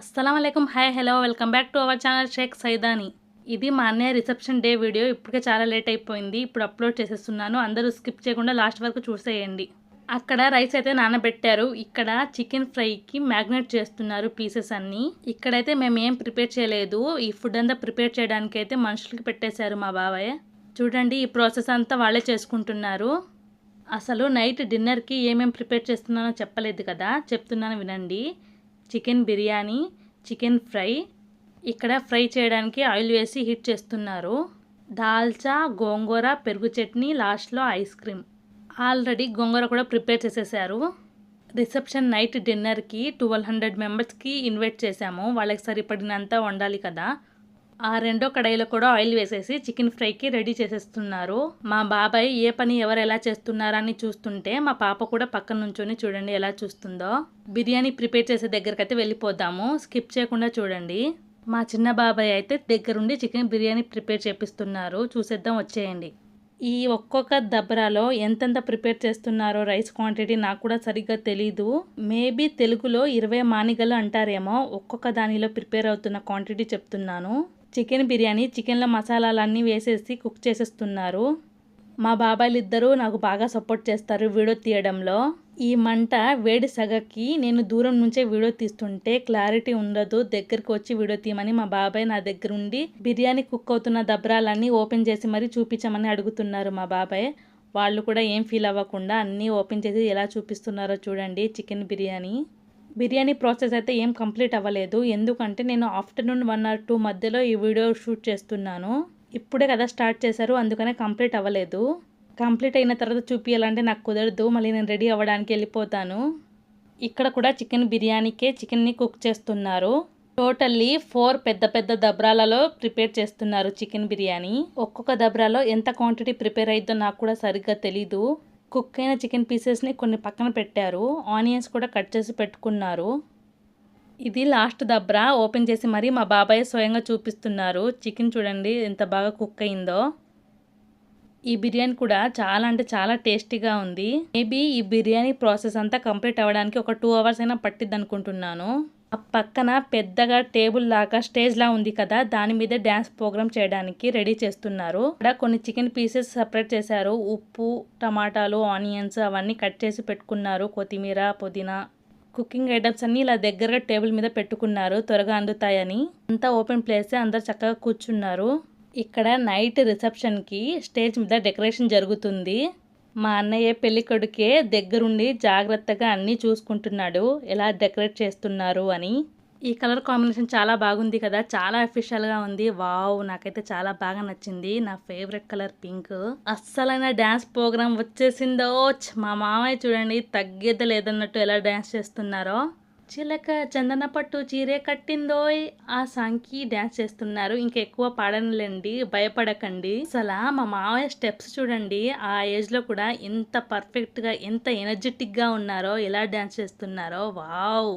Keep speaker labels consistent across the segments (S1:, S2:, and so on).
S1: అస్సలం అయికం hi hello. Welcome back to our channel Shaik Saidani. ఇది మా అన్నయ్య రిసెప్షన్ డే వీడియో. ఇప్పటికే చాలా లేట్ అయిపోయింది. ఇప్పుడు అప్లోడ్ చేసేస్తున్నాను. అందరూ స్కిప్ చేయకుండా లాస్ట్ వరకు చూసేయండి. అక్కడ రైస్ అయితే నానబెట్టారు. ఇక్కడ చికెన్ ఫ్రైకి మ్యాగ్నేట్ చేస్తున్నారు పీసెస్ అన్నీ. ఇక్కడైతే మేము ఏం ప్రిపేర్ చేయలేదు. ఈ ఫుడ్ అంతా ప్రిపేర్ చేయడానికి అయితే మనుషులకి పెట్టేశారు మా బాబాయ్. చూడండి ఈ ప్రాసెస్ అంతా వాళ్ళే చేసుకుంటున్నారు. అసలు నైట్ డిన్నర్కి ఏమేమి ప్రిపేర్ చేస్తున్నానో చెప్పలేదు కదా. చెప్తున్నాను వినండి. Chicken biryani chicken fry. ఇక్కడ ఫ్రై చేయడానికి ఆయిల్ వేసి హీట్ చేస్తున్నారు. దాల్చా గోంగూర పెరుగు చట్నీ లాస్ట్లో ఐస్ క్రీమ్. ఆల్రెడీ గోంగూర కూడా ప్రిపేర్ చేసేసారు. రిసెప్షన్ నైట్ డిన్నర్కి ట్వెల్వ్ హండ్రెడ్ మెంబర్స్కి ఇన్వైట్ చేశాము. వాళ్ళకి సరిపడినంత వండాలి కదా. ఆ రెండో కడాయిలో కూడా ఆయిల్ వేసేసి చికెన్ ఫ్రైకి రెడీ చేసేస్తున్నారు. మా బాబాయ్ ఏ పని ఎవరు ఎలా చేస్తున్నారని చూస్తుంటే మా పాప కూడా పక్కన నుంచొని చూడండి ఎలా చూస్తుందో. బిర్యానీ ప్రిపేర్ చేసే దగ్గరకైతే వెళ్ళిపోదాము. స్కిప్ చేయకుండా చూడండి. మా చిన్న బాబాయ్ అయితే దగ్గరుండి చికెన్ బిర్యానీ ప్రిపేర్ చేపిస్తున్నారు. చూసేద్దాం వచ్చేయండి. ఈ ఒక్కొక్క దబ్రాలో ఎంతెంత ప్రిపేర్ చేస్తున్నారో రైస్ క్వాంటిటీ నాకు కూడా సరిగ్గా తెలీదు. మేబీ తెలుగులో ఇరవై మానిగలు అంటారేమో ఒక్కొక్క దానిలో ప్రిపేర్ అవుతున్న క్వాంటిటీ చెప్తున్నాను. చికెన్ బిర్యానీ చికెన్లో మసాలాలన్నీ వేసేసి కుక్ చేసేస్తున్నారు. మా బాబాయిలు ఇద్దరూ నాకు బాగా సపోర్ట్ చేస్తారు వీడియో తీయడంలో. ఈ మంట వేడి సగకి నేను దూరం నుంచే వీడియో తీస్తుంటే క్లారిటీ ఉండదు దగ్గరికి వచ్చి వీడియో తీయమని మా బాబాయ్ నా దగ్గర ఉండి బిర్యానీ కుక్ అవుతున్న దబ్రాలన్నీ ఓపెన్ చేసి మరీ చూపించమని అడుగుతున్నారు మా బాబాయ్. వాళ్ళు కూడా ఏం ఫీల్ అవ్వకుండా అన్నీ ఓపెన్ చేసి ఎలా చూపిస్తున్నారో చూడండి చికెన్ బిర్యానీ. బిర్యానీ ప్రాసెస్ అయితే ఏం కంప్లీట్ అవ్వలేదు. ఎందుకంటే నేను ఆఫ్టర్నూన్ వన్ ఆర్ టూ మధ్యలో ఈ వీడియో షూట్ చేస్తున్నాను. ఇప్పుడే కదా స్టార్ట్ చేశారు అందుకనే కంప్లీట్ అవ్వలేదు. కంప్లీట్ అయిన తర్వాత చూపించాలంటే నాకు కుదరదు మళ్ళీ నేను రెడీ అవ్వడానికి వెళ్ళిపోతాను. ఇక్కడ కూడా చికెన్ బిర్యానీకే చికెన్ని కుక్ చేస్తున్నారు. టోటల్లీ ఫోర్ పెద్ద పెద్ద దబ్రాలలో ప్రిపేర్ చేస్తున్నారు చికెన్ బిర్యానీ. ఒక్కొక్క దబ్రాలో ఎంత క్వాంటిటీ ప్రిపేర్ అయిద్దో నాకు కూడా సరిగ్గా తెలీదు. కుక్ అయిన చికెన్ పీసెస్ని కొన్ని పక్కన పెట్టారు. ఆనియన్స్ కూడా కట్ చేసి పెట్టుకున్నారు. ఇది లాస్ట్ దబ్రా. ఓపెన్ చేసి మరీ మా బాబాయ్ స్వయంగా చూపిస్తున్నారు. చికెన్ చూడండి ఎంత బాగా కుక్ అయిందో. ఈ బిర్యానీ కూడా చాలా అంటే చాలా టేస్టీగా ఉంది. మేబీ ఈ బిర్యానీ ప్రాసెస్ అంతా కంప్లీట్ అవ్వడానికి ఒక టూ అవర్స్ అయినా పట్టిద్ది అనుకుంటున్నాను. పక్కన పెద్దగా టేబుల్ లాగా స్టేజ్ లా ఉంది కదా దాని మీద డ్యాన్స్ ప్రోగ్రామ్ చేయడానికి రెడీ చేస్తున్నారు. ఇక్కడ కొన్ని చికెన్ పీసెస్ సపరేట్ చేశారు. ఉప్పు టమాటాలు ఆనియన్స్ అవన్నీ కట్ చేసి పెట్టుకున్నారు. కొత్తిమీర పుదీనా కుకింగ్ ఐటమ్స్ అన్ని ఇలా దగ్గరగా టేబుల్ మీద పెట్టుకున్నారు. త్వరగా అందుతాయని. అంతా ఓపెన్ ప్లేస్ అందరు చక్కగా కూర్చున్నారు. ఇక్కడ నైట్ రిసెప్షన్కి స్టేజ్ మీద డెకరేషన్ జరుగుతుంది. మా అన్నయ్య పెళ్ళి కొడుకే దగ్గరుండి జాగ్రత్తగా అన్నీ చూసుకుంటున్నాడు. ఎలా డెకరేట్ చేస్తున్నారు అని. ఈ కలర్ కాంబినేషన్ చాలా బాగుంది కదా. చాలా అఫీషియల్గా ఉంది. వావ్ నాకైతే చాలా బాగా నచ్చింది. నా ఫేవరెట్ కలర్ పింక్. అస్సలైన డ్యాన్స్ ప్రోగ్రామ్ వచ్చేసిందో. మా మామయ్య చూడండి తగ్గేది లేదన్నట్టు ఎలా డ్యాన్స్ చేస్తున్నారో. చిలక చందన పట్టు చీరే కట్టిందోయ్. ఆ సాంగ్కి డ్యాన్స్ చేస్తున్నారు. ఇంకా ఎక్కువ పాడనులేండి భయపడకండి. అసలు మా మావయ్య స్టెప్స్ చూడండి. ఆ ఏజ్లో కూడా ఎంత పర్ఫెక్ట్గా ఎంత ఎనర్జెటిక్గా ఉన్నారో ఎలా డ్యాన్స్ చేస్తున్నారో. వావ్!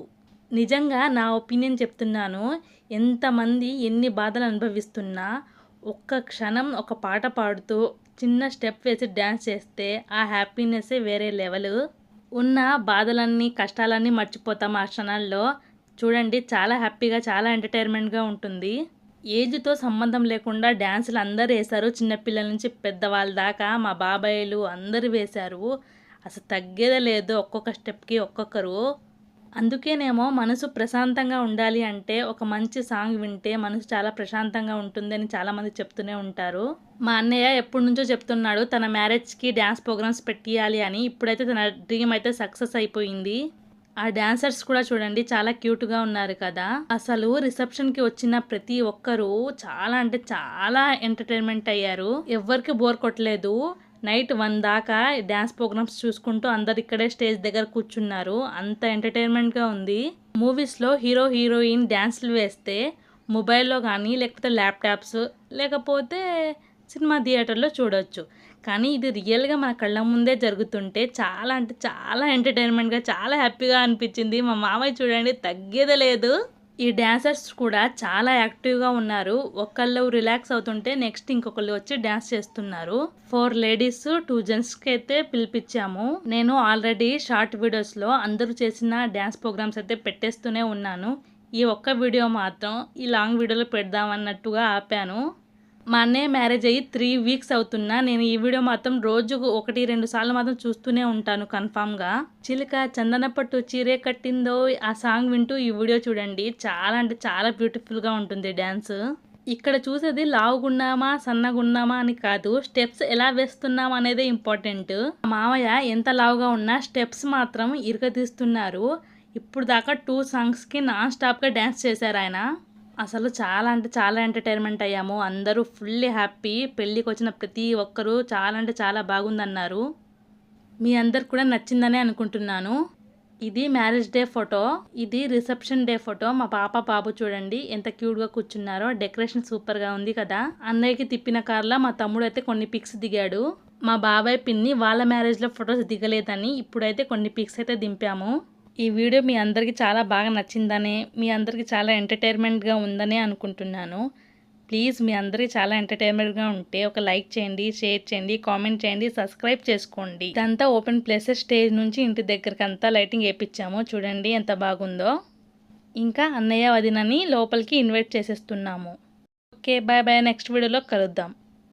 S1: నిజంగా నా ఒపీనియన్ చెప్తున్నాను. ఎంతమంది ఎన్ని బాధలు అనుభవిస్తున్నా ఒక్క క్షణం ఒక పాట పాడుతూ చిన్న స్టెప్ వేసి డ్యాన్స్ చేస్తే ఆ హ్యాపీనెస్సే వేరే లెవెల్ ఉన్న బాధలన్నీ కష్టాలన్నీ మర్చిపోతాం ఆ క్షణాల్లో. చూడండి చాలా హ్యాపీగా చాలా ఎంటర్టైన్మెంట్గా ఉంటుంది. ఏజ్తో సంబంధం లేకుండా డ్యాన్సులు అందరూ వేశారు. చిన్నపిల్లల నుంచి పెద్దవాళ్ళ దాకా మా బాబాయ్లు అందరూ వేశారు. అసలు తగ్గేదే లేదు ఒక్కొక్క స్టెప్కి ఒక్కొక్కరు. అందుకేనేమో మనసు ప్రశాంతంగా ఉండాలి అంటే ఒక మంచి సాంగ్ వింటే మనసు చాలా ప్రశాంతంగా ఉంటుందని చాలామంది చెప్తూనే ఉంటారు. మా అన్నయ్య ఎప్పటి నుంచో చెప్తున్నాడు తన మ్యారేజ్కి డ్యాన్స్ ప్రోగ్రామ్స్ పెట్టియాలి అని. ఇప్పుడైతే తన డ్రీమ్ అయితే సక్సెస్ అయిపోయింది. ఆ డాన్సర్స్ కూడా చూడండి చాలా క్యూట్గా ఉన్నారు కదా. అసలు రిసెప్షన్కి వచ్చిన ప్రతి ఒక్కరూ చాలా అంటే చాలా ఎంటర్టైన్మెంట్ అయ్యారు. ఎవరికి బోర్ కొట్టలేదు. నైట్ వన్ దాకా డ్యాన్స్ ప్రోగ్రామ్స్ చూసుకుంటూ అందరు ఇక్కడే స్టేజ్ దగ్గర కూర్చున్నారు. అంత ఎంటర్టైన్మెంట్గా ఉంది. మూవీస్లో హీరో హీరోయిన్ డ్యాన్స్లు వేస్తే మొబైల్లో కానీ లేకపోతే ల్యాప్టాప్స్ లేకపోతే సినిమా థియేటర్లో చూడొచ్చు. కానీ ఇది రియల్గా మన కళ్ళ ముందే జరుగుతుంటే చాలా అంటే చాలా ఎంటర్టైన్మెంట్గా చాలా హ్యాపీగా అనిపించింది. మా మామయ్య చూడండి తగ్గేదే లేదు. ఈ డ్యాన్సర్స్ కూడా చాలా యాక్టివ్గా ఉన్నారు. ఒకళ్ళు రిలాక్స్ అవుతుంటే నెక్స్ట్ ఇంకొకళ్ళు వచ్చి డ్యాన్స్ చేస్తున్నారు. ఫోర్ లేడీస్ టూ జెంట్స్కి అయితే పిలిపించాము. నేను ఆల్రెడీ షార్ట్ వీడియోస్లో అందరూ చేసిన డ్యాన్స్ ప్రోగ్రామ్స్ అయితే పెట్టేస్తూనే ఉన్నాను. ఈ ఒక్క వీడియో మాత్రం ఈ లాంగ్ వీడియోలో పెడదామన్నట్టుగా ఆపాను. మా అన్నయ్య మ్యారేజ్ అయ్యి త్రీ వీక్స్ అవుతున్నా నేను ఈ వీడియో మాత్రం రోజుకు ఒకటి రెండు సార్లు మాత్రం చూస్తూనే ఉంటాను కన్ఫామ్గా. చిలుక చందన పట్టు చీరే కట్టిందో ఆ సాంగ్ వింటూ ఈ వీడియో చూడండి. చాలా అంటే చాలా బ్యూటిఫుల్గా ఉంటుంది డ్యాన్స్ ఇక్కడ చూసేది లావుగున్నామా సన్నగున్నామా అని కాదు స్టెప్స్ ఎలా వేస్తున్నాం అనేదే ఇంపార్టెంట్. మామయ్య ఎంత లావుగా ఉన్నా స్టెప్స్ మాత్రం ఇరగదీస్తున్నారు. ఇప్పుడు దాకా టూ సాంగ్స్కి నాన్ స్టాప్గా డ్యాన్స్ చేశారు ఆయన. అసలు చాలా అంటే చాలా ఎంటర్టైన్మెంట్ అయ్యాము. అందరూ ఫుల్లీ హ్యాపీ. పెళ్ళికి వచ్చిన ప్రతి ఒక్కరూ చాలా అంటే చాలా బాగుందన్నారు. మీ అందరికి కూడా నచ్చిందనే అనుకుంటున్నాను. ఇది మ్యారేజ్ డే ఫోటో. ఇది రిసెప్షన్ డే ఫోటో. మా పాప బాబు చూడండి ఎంత క్యూట్గా కూర్చున్నారో. డెకరేషన్ సూపర్గా ఉంది కదా. అన్నయ్యకి తిప్పిన కార్లో మా తమ్ముడు అయితే కొన్ని పిక్స్ దిగాడు. మా బాబాయ్ పిన్ని వాళ్ళ మ్యారేజ్లో ఫొటోస్ దిగలేదని ఇప్పుడైతే కొన్ని పిక్స్ అయితే దింపాము. ఈ వీడియో మీ అందరికీ చాలా బాగా నచ్చిందనే మీ అందరికీ చాలా ఎంటర్టైన్మెంట్గా ఉందనే అనుకుంటున్నాను. ప్లీజ్ మీ అందరికీ చాలా ఎంటర్టైన్మెంట్గా ఉంటే ఒక లైక్ చేయండి షేర్ చేయండి కామెంట్ చేయండి సబ్స్క్రైబ్ చేసుకోండి. ఇదంతా ఓపెన్ ప్లేసెస్ స్టేజ్ నుంచి ఇంటి దగ్గరికి అంతా లైటింగ్ వేయించాము చూడండి ఎంత బాగుందో. ఇంకా అన్నయ్య వదినని లోపలికి invite చేసేస్తున్నాము. Okay bye bye. Next వీడియోలో కలుద్దాం.